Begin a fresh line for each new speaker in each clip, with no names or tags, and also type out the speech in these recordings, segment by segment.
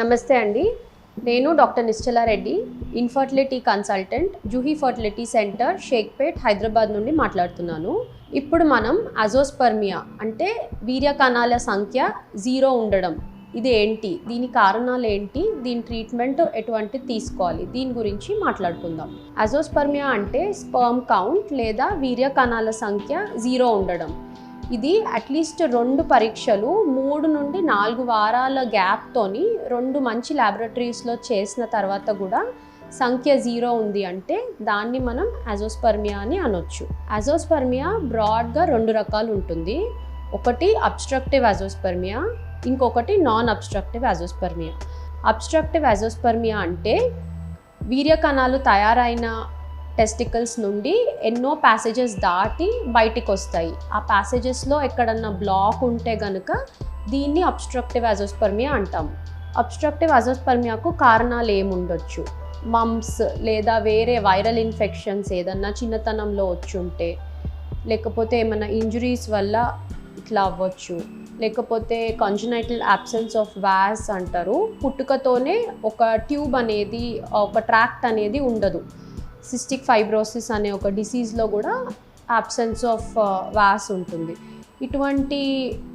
నమస్తే అండి. నేను doctor Nischala Reddy infertility consultant Juhi fertility centre Shaikpet Hyderabad నుండి మాట్లాడుతున్నాను. ఇప్పుడు మనం అజోస్పర్మియా అంటే వీర్య కణాల సంఖ్య జీరో ఉండడం ఇది ఏంటి? దీని కారణాలు ఏంటి? దీని ట్రీట్మెంట్ ఎటువంటి తీసుకోవాలి? దీని గురించి మాట్లాడుకుందాం. అజోస్పర్మియా అంటే స్పర్మ్ కౌంట్ లేదా వీర్య కణాల సంఖ్య జీరో ఉండడం. ఇది అట్లీస్ట్ రెండు పరీక్షలు మూడు నుండి నాలుగు వారాల గ్యాప్తోని రెండు మంచి ల్యాబొరేటరీస్లో చేసిన తర్వాత కూడా సంఖ్య జీరో ఉంది అంటే దాన్ని మనం అజోస్పర్మియా అని అనొచ్చు. అజోస్పర్మియా బ్రాడ్గా రెండు రకాలు ఉంటుంది. ఒకటి అబ్స్ట్రక్టివ్ అజోస్పర్మియా ఇంకొకటి non obstructive azoospermia obstructive azoospermia అంటే వీర్యకణాలు తయారైన టెస్టికల్స్ నుండి ఎన్నో ప్యాసేజెస్ దాటి బయటికి వస్తాయి ఆ ప్యాసేజెస్లో ఎక్కడన్నా బ్లాక్ ఉంటే గనుక దీన్ని అబ్స్ట్రక్టివ్ అజోస్పర్మియా అంటాం. అబ్స్ట్రక్టివ్ అజోస్పర్మియాకు కారణాలు ఏముండొచ్చు? మమ్స్ లేదా వేరే వైరల్ ఇన్ఫెక్షన్స్ ఏదన్నా చిన్నతనంలో వచ్చుంటే లేకపోతే ఏమైనా ఇంజురీస్ వల్ల ఇట్లా అవ్వచ్చు లేకపోతే కాంజనైటల్ అబ్సెన్స్ ఆఫ్ వ్యాస్ అంటారు. పుట్టుకతోనే ఒక ట్యూబ్ అనేది ఒక ట్రాక్ట్ అనేది ఉండదు. సిస్టిక్ ఫైబ్రోసిస్ అనే ఒక డిసీజ్లో కూడా అబ్సెన్స్ ఆఫ్ వాస్ ఉంటుంది. ఇటువంటి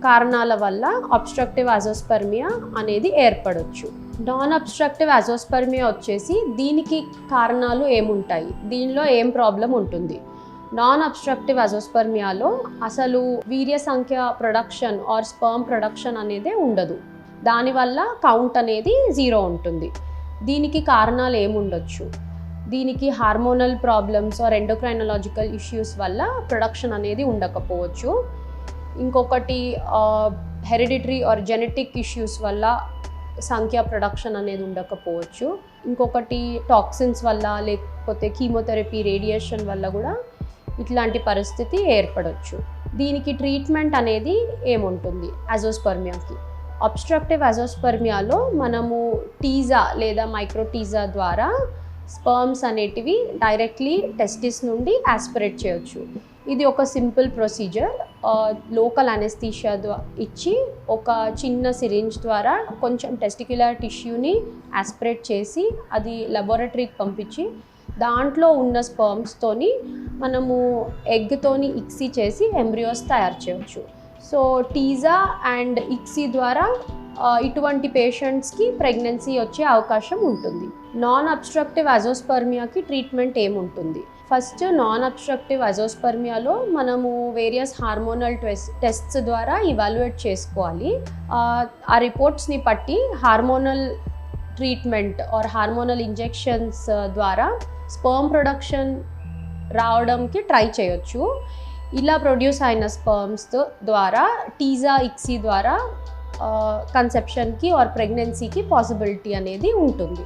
కారణాల వల్ల అబ్స్ట్రక్టివ్ అజోస్పర్మియా అనేది ఏర్పడవచ్చు నాన్ అబ్స్ట్రక్టివ్ అజోస్పర్మియా వచ్చేసి దీనికి కారణాలు ఏముంటాయి? దీనిలో ఏం ప్రాబ్లం ఉంటుంది? నాన్ అబ్స్ట్రక్టివ్ అజోస్పర్మియాలో అసలు వీర్య సంఖ్య ప్రొడక్షన్ ఆర్ స్పర్మ్ ప్రొడక్షన్ అనేది ఉండదు. దానివల్ల కౌంట్ అనేది జీరో ఉంటుంది. దీనికి కారణాలు ఏముండొచ్చు? దీనికి hormonal problems or endocrinological issues వల్ల ప్రొడక్షన్ అనేది ఉండకపోవచ్చు. ఇంకొకటి హెరిడిటరీ ఆర్ జెనెటిక్ ఇష్యూస్ వల్ల సంఖ్య ప్రొడక్షన్ అనేది ఉండకపోవచ్చు. ఇంకొకటి టాక్సిన్స్ వల్ల లేకపోతే కీమోథెరపీ రేడియేషన్ వల్ల కూడా ఇట్లాంటి పరిస్థితి ఏర్పడవచ్చు దీనికి ట్రీట్మెంట్ అనేది ఏముంటుంది? అజోస్పర్మియాకి. అబ్స్ట్రక్టివ్ అజోస్పర్మియాలో మనము టీజా లేదా మైక్రోటీజా ద్వారా స్పర్మ్స్ అనేటివి డైరెక్ట్లీ టెస్టిస్ నుండి ఆస్పిరేట్ చేయొచ్చు. ఇది ఒక సింపుల్ ప్రొసీజర్ లోకల్ అనెస్థీషియా ఇచ్చి ఒక చిన్న సిరింజ్ ద్వారా కొంచెం టెస్టిక్యులర్ టిష్యూని ఆస్పిరేట్ చేసి అది లెబొరేటరీకి పంపించి దాంట్లో ఉన్న స్పర్మ్స్తోని మనము ఎగ్తోని ఇక్సీ చేసి ఎంబ్రియోస్ తయారు చేయవచ్చు సో టీజా అండ్ ఇక్సీ ద్వారా ఇటువంటి పేషెంట్స్కి ప్రెగ్నెన్సీ వచ్చే అవకాశం ఉంటుంది. నాన్ అబ్స్ట్రక్టివ్ అజోస్పర్మియాకి ట్రీట్మెంట్ ఏముంటుంది? ఫస్ట్ నాన్ అబ్స్ట్రక్టివ్ అజోస్పర్మియాలో మనము వేరియస్ హార్మోనల్ టెస్ టెస్ట్స్ ద్వారా ఇవాల్యుయేట్ చేసుకోవాలి. ఆ, ఆ రిపోర్ట్స్ని బట్టి hormonal treatment or hormonal injections ద్వారా స్పర్మ్ ప్రొడక్షన్ రావడంకి ట్రై చేయొచ్చు. ఇలా ప్రొడ్యూస్ అయిన స్పర్మ్స్ ద్వారా టీజా ఇక్సీ ద్వారా కన్సెప్షన్కి ఆర్ ప్రెగ్నెన్సీకి పాసిబిలిటీ అనేది ఉంటుంది.